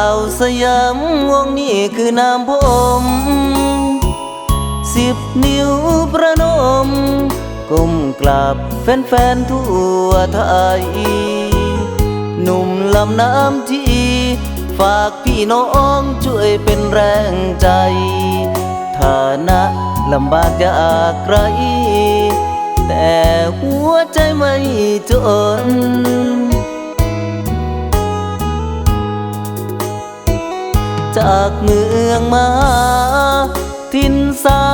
าวสยามวงนี้คือนามผมสิบนิ้วประนมก้มกราบแฟนๆทั่วไทยหนุ่มลำน้ำที่ ฝากพี่น้องช่วยเป็นแรงใจ ฐานะลำบากยากไรแต่หัวใจไม่จน จากเมืองมา ทินสา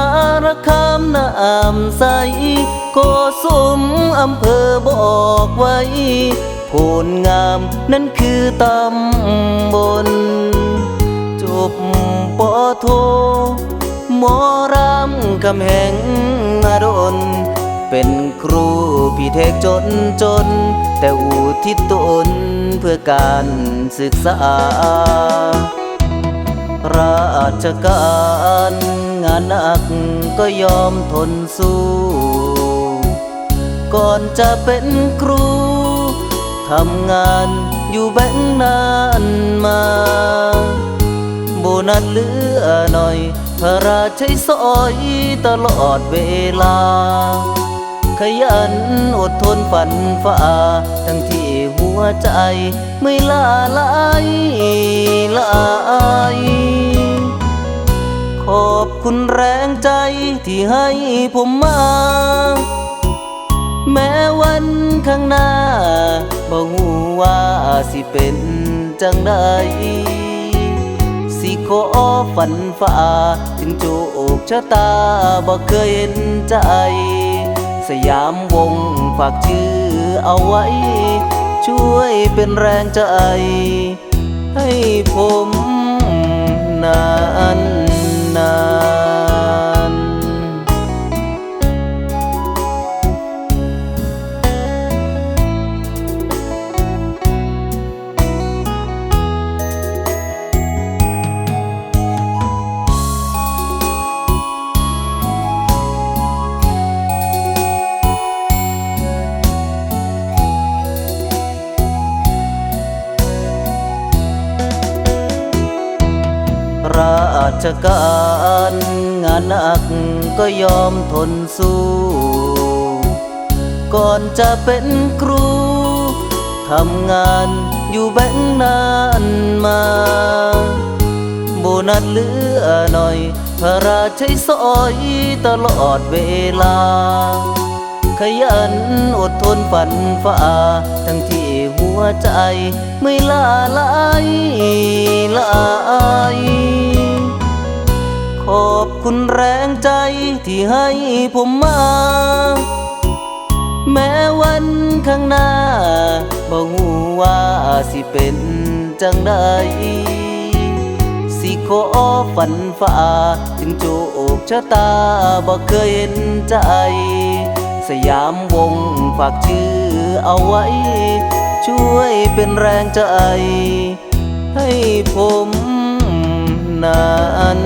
รคามน้ำใสโกสุมอำเภอบอกไว้โพนงามนั่นคือตำบล จบปอโท หมอรามคำแหงอดลเป็นครูพี่เทกจนจน แต่อุทิศตนเพื่อการศึกษา ราชการงานหนักก็ยอมทนสู้ ก่อนจะเป็นครู ทำงานอยู่แบงนานมา โบนัสเหลือหน่อย พระราชใช้สอยตลอดเวลา ขยันอดทนฝันฝ่า ทั้งที่หัวใจไม่ลาลายลายขอบคุณแรงใจที่ให้ผมมา แม้วันข้างหน้าบ่ฮู้ว่าสิเป็นจังใดสิขอฝันฝ่า ถึงโจกชะตาบ่เคยเห็นใจ สยามวงฝากชื่อเอาไว้ ช่วยเป็นแรงใจ ให้ผมนานนาน ราชการงานหนักก็ยอมทนสู้ ก่อนจะเป็นครูทำงานอยู่แบงนานมา โบนัสเหลือหน่อย พระราชใช้สอยตลอดเวลา ขยันอดทนฝันฝ่า ทั้งที่หัวใจไม่ลาลายลาย คุณแรงใจที่ให้ผมมา แม้วันข้างหน้าบ่ฮู้ว่าสิเป็นจังใดสิขอฝันฝ่าถึงโจกชะตาบ่เคยเห็นใจ สยามวงฝากชื่อเอาไว้ ช่วยเป็นแรงใจ ให้ผมนาน